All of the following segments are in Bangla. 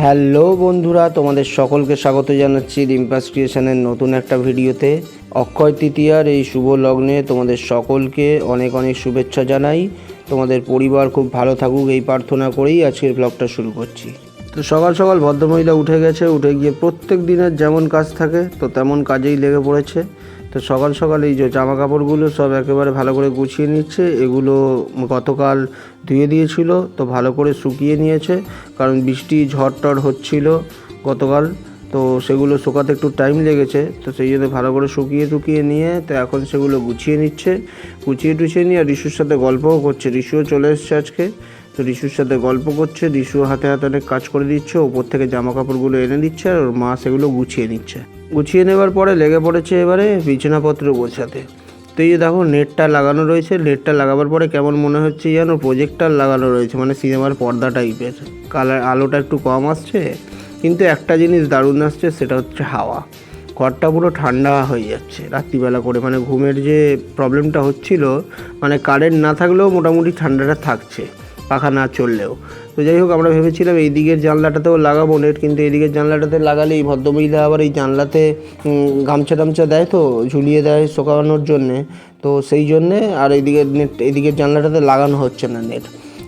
হ্যালো বন্ধুরা, তোমাদের সকলকে স্বাগত জানাচ্ছি রিম্পাস ক্রিয়েশনের নতুন একটা ভিডিওতে। অক্ষয় তৃতীয়ার এই শুভ লগ্নে তোমাদের সকলকে অনেক অনেক শুভেচ্ছা জানাই। তোমাদের পরিবার খুব ভালো থাকুক, এই প্রার্থনা করেই আজকের ব্লগটা শুরু করছি। তো সকাল সকাল ভদ্রমহিলা উঠে গেছে, উঠে গিয়ে প্রত্যেক দিনের যেমন কাজ থাকে, তো তেমন কাজেই লেগে পড়েছে। তো সকাল সকাল এই যে জামা কাপড়গুলো সব একেবারে ভালো করে গুছিয়ে নিচ্ছে, এগুলো গতকাল ধুয়ে দিয়েছিল, তো ভালো করে শুকিয়ে নিয়েছে, কারণ বৃষ্টি ঝড় টড় হচ্ছিল গতকাল, তো সেগুলো শুকাতে একটু টাইম লেগেছে, তো সেই জন্য ভালো করে শুকিয়ে টুকিয়ে নিয়ে, তো এখন সেগুলো গুছিয়ে নিচ্ছে, গুছিয়ে টুছিয়ে নিয়ে আর রিশুর সাথে গল্পও করছে রিশুও চলে এসছে আজকে, তো রিশুর সাথে গল্প করছে রিশু হাতে হাতে অনেক কাজ করে দিচ্ছে, ওপর থেকে জামা কাপড়গুলো এনে দিচ্ছে, আর ওর মা সেগুলো গুছিয়ে নিচ্ছে। গুছিয়ে নেবার পরে লেগে পড়েছে এবারে বিছানাপত্র গোছাতে। তো এই যে দেখো, নেটটা লাগানো রয়েছে, নেটটা লাগাবার পরে কেমন মনে হচ্ছে যেন প্রজেক্টার লাগানো রয়েছে মানে সিনেমার পর্দা টাইপের কালার, আলোটা একটু কম আসছে, কিন্তু একটা জিনিস দারুণ আসছে, সেটা হচ্ছে হাওয়া। ঘরটা পুরো ঠান্ডা হয়ে যাচ্ছে রাত্রিবেলা করে মানে ঘুমের যে প্রবলেমটা হচ্ছিল মানে কারেন্ট না থাকলেও মোটামুটি ঠান্ডাটা থাকছে। পাখা না চললেও। তো যাই হোক, আমরা ভেবেছিলাম এই দিকের জানলাটাতেও লাগাবো নেট কিন্তু এই দিকের জানলাটাতে লাগালে এই ভদ্রমহিলা আবার এই জানলাতে গামছা টামছা দেয় তো, ঝুলিয়ে দেয় শোকানোর জন্যে। তো সেই জন্যে আর এইদিকে নেট এইদিকের জানলাটাতে লাগানো হচ্ছে না নেট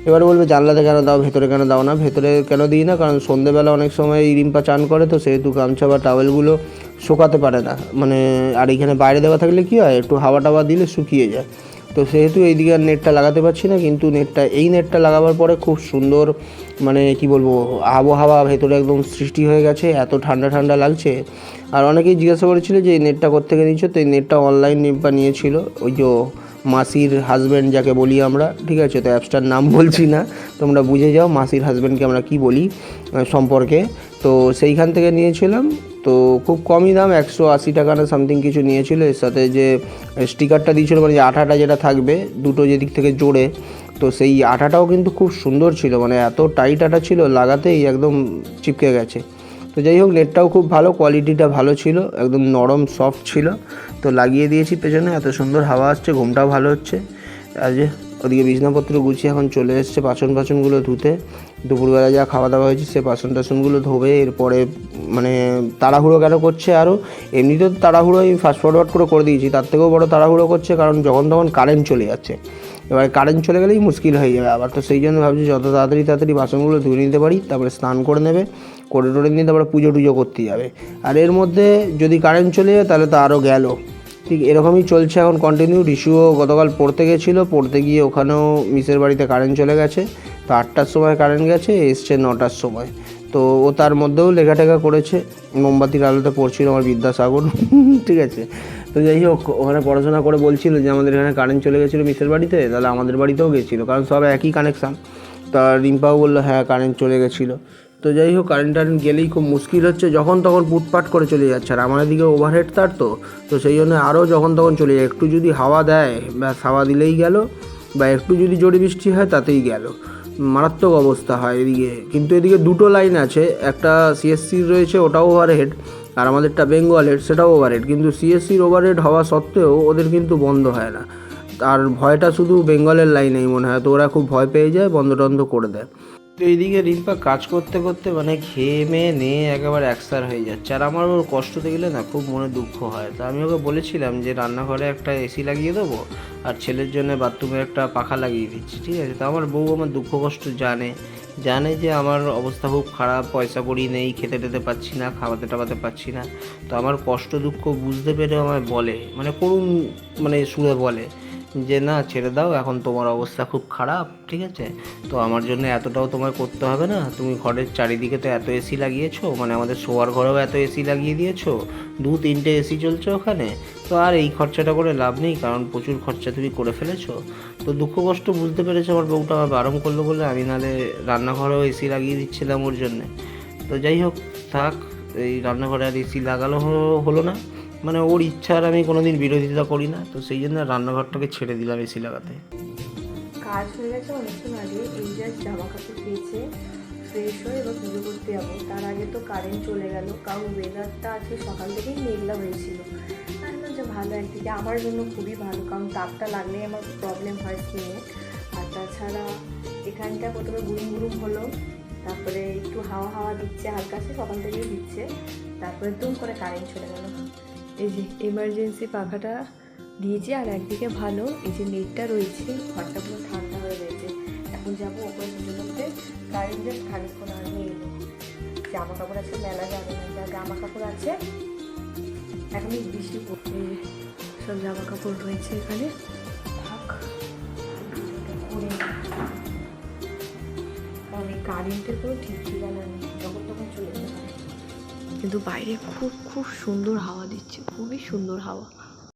এবার বলবে, জানলাতে কেন দাও, ভেতরে কেন দাও না? ভেতরে কেন দিই না? কারণ সন্ধেবেলা অনেক সময় রিম্পা চান করে তো, সেহেতু গামছা বা টাওয়েলগুলো শুকাতে পারে না। মানে আর এখানে বাইরে দেওয়া থাকলে কী হয়? একটু হাওয়া টাওয়া দিলে শুকিয়ে যায়। তো সেহেতু এইদিকে আর নেটটা লাগাতে পারছি না, কিন্তু নেটটা এই নেটটা লাগাবার পরে খুব সুন্দর মানে কি বলব, আবহাওয়া ভেতরে একদম সৃষ্টি হয়ে গেছে, এত ঠান্ডা ঠান্ডা লাগছে। আর অনেকেই জিজ্ঞাসা করেছিল যে এই নেটটা কোথেকে নিয়েছো? তো এই নেটটা অনলাইন বা নিয়েছিল। ওই যে মাসির হাজব্যান্ড যাকে বলি আমরা, ঠিক আছে? তো অ্যাপসটার নাম বলছি না। তোমরা বুঝে যাও মাসির হাজব্যান্ডকে আমরা কি বলি সম্পর্কে। তো সেইখান থেকে নিয়েছিলাম। তো খুব কমই দাম, একশো আশি টাকা না সামথিং কিছু নিয়েছিল। এর সাথে যে স্টিকারটা দিয়েছিল মানে যে আঠাটা যেটা থাকবে, দুটো যেদিক থেকে জোড়ে, তো সেই আঠাটাও কিন্তু খুব সুন্দর ছিল। মানে এত টাইট আটা ছিল, লাগাতেই একদম চিপকে গেছে। তো যাই হোক নেটটাও খুব ভালো কোয়ালিটিটা ভালো ছিল, একদম নরম সফট ছিল। তো লাগিয়ে দিয়েছি পেছনে, এত সুন্দর হাওয়া আসছে, ঘুমটাও ভালো হচ্ছে। যে, ওদিকে বিছনাপত্র গুছিয়ে এখন চলে এসছে বাসন বাসনগুলো ধুতে। দুপুরবেলা যা খাওয়া দাওয়া হয়েছে, সে বাসন টাসনগুলো ধোবে, এরপরে মানে তাড়াহুড়ো কেন করছে আরও এমনিতেও তাড়াহুড়ো আমি ফাস্ট ফরওয়ার্ড করে করে দিয়েছি, তার থেকেও বড় তাড়াহুড়ো করছে, কারণ যখন তখন কারেন্ট চলে যাচ্ছে। এবার কারেন্ট চলে গেলেই মুশকিল হয়ে যাবে। আবার তো সেই জন্য ভাবছি যত তাড়াতাড়ি তাড়াতাড়ি বাসনগুলো ধুয়ে নিতে পারি, তারপরে স্নান করে নেবে, করে টোরে নিয়ে তারপরে পুজো টুজো করতে যাবে। আর এর মধ্যে যদি কারেন্ট চলে যায় তাহলে তো আরও গেল। ঠিক এরকমই চলছে এখন কন্টিনিউ রিশুও গতকাল পড়তে গেছিল, পড়তে গিয়ে ওখানেও মিসের বাড়িতে কারেন্ট চলে গেছে। তো আটটার সময় কারেন্ট গেছে, এসছে নটার সময়। তো ও তার মধ্যেও লেখা টেখা করেছে। মোমবাতির আলোতে পড়ছিল আমার বিদ্যাসাগর। ঠিক আছে। তো যাই হোক, ওখানে পড়াশোনা করে বলছিল যে আমাদের এখানে কারেন্ট চলে গেছিল মিসের বাড়িতে, তাহলে আমাদের বাড়িতেও গেছিল, কারণ সব একই কানেকশান তা রিম্পাও বলল হ্যাঁ কারেন্ট চলে গেছিল। তো যাই হোক কারেন্ট টারেন্ট গেলেই খুব মুশকিল হচ্ছে, যখন তখন পুটপাট করে চলে যাচ্ছে। আর আমার দিকে ওভারহেড তার তো তো সেই জন্য আরও যখন তখন চলে যায়। একটু যদি হাওয়া দেয়, ব্যাস, হাওয়া দিলেই গেল, বা একটু যদি জোরে বৃষ্টি হয়, তাতেই গেল। মারাত্মক অবস্থা হয় এদিকে। কিন্তু এদিকে দুটো লাইন আছে, একটা সিএসসির রয়েছে, ওটাও ওভারহেড আর আমাদেরটা বেঙ্গলের সেটাও ওভারহেড কিন্তু সিএসসির ওভারহেড হওয়া সত্ত্বেও ওদের কিন্তু বন্ধ হয় না। আর ভয়টা শুধু বেঙ্গলের লাইনেই মনে হয়, তো ওরা খুব ভয় পেয়ে যায় বন্ধ টন্ধ করে দেয়। তো এইদিকে রিম্পা কাজ করতে করতে মানে খেয়ে মেয়ে নিয়ে একেবারে একসার হয়ে যাচ্ছে। আর আমার ওর কষ্ট দেখলে না খুব মনে দুঃখ হয়। তা আমি ওকে বলেছিলাম যে রান্নাঘরে একটা এসি লাগিয়ে দেবো, আর ছেলের জন্য বাথরুমে একটা পাখা লাগিয়ে দিচ্ছি, ঠিক আছে? তো আমার বউ আমার দুঃখ কষ্ট জানে। জানে যে আমার অবস্থা খুব খারাপ, পয়সা করি নেই, খেতে টেতে পাচ্ছি না, খাওয়াতে টাওয়াতে পাচ্ছি না। তো আমার কষ্ট দুঃখ বুঝতে পেরে আমায় বলে মানে করুন মানে সুরে বলে যে না, ছেড়ে দাও, এখন তোমার অবস্থা খুব খারাপ, ঠিক আছে? তো আমার জন্য এতটাও তোমার করতে হবে না। তুমি ঘরের চারিদিকে তো এত এসি লাগিয়েছো মানে আমাদের শোয়ার ঘরেও এত এসি লাগিয়ে দিয়েছ। দু, তিনটে এসি চলছে ওখানে। তো আর এই খরচাটা করে লাভ নেই, কারণ প্রচুর খরচা তুমি করে ফেলেছো। তো দুঃখ কষ্ট বুঝতে পেরেছ আমার বউটা আমার বারণ করল বলে আমি নাহলে রান্নাঘরেও এসি লাগিয়ে দিচ্ছিলাম ওর জন্যে। তো যাই হোক, থাক। এই রান্নাঘরে আর এসি লাগানো হলো- না। মানে ওর ইচ্ছার আমি কোনোদিন বিরোধিতা করি না, তো সেই জন্য রান্নাঘরটাকে ছেড়ে দিলাম এসি লাগাতে। কাজ হয়ে গেছে অনেকক্ষণ আগে, এই জাস্ট জামা কাপড় পেয়েছে ফ্রেশ হয়ে এবার পুজো করতে যাব। তার আগে তো কারেন্ট চলে গেল, কারণ ওয়েদারটা আজকে সকাল থেকেই মেঘলা হয়েছিল। বলছি ভালো একদিকে আমার জন্য খুবই ভালো, কারণ তাপটা লাগলেই আমার প্রবলেম হয় স্কিনে আর তাছাড়া এখানটা প্রথমে গুরুম গুরুম হলো তারপরে একটু হাওয়া হাওয়া দিচ্ছে, হালকা সে সকাল থেকেই দিচ্ছে। তারপরে দুম করে কারেন্ট চলে গেল। এই যে এমার্জেন্সি পাখাটা দিয়েছি, আর একদিকে ভালো, এই যে নেটটা রয়েছে, ঘরটা পুরো ঠান্ডা হয়ে রয়েছে এখন যাব ওপরে পুজো করতে কারেন্ট জাস্ট খানিক্ষণ আগে এলো জামা কাপড় আছে, মেলা যাবে না, যা জামা কাপড় আছে এখন বৃষ্টি পড়ছে সব জামা কাপড় রয়েছে এখানে। থাক কারেন্টের কোনো ঠিক ঠিকানা নেই, যখন তখন চলে যাবে কিন্তু বাইরে খুব খুব সুন্দর হাওয়া দিচ্ছে, খুবই সুন্দর হাওয়া।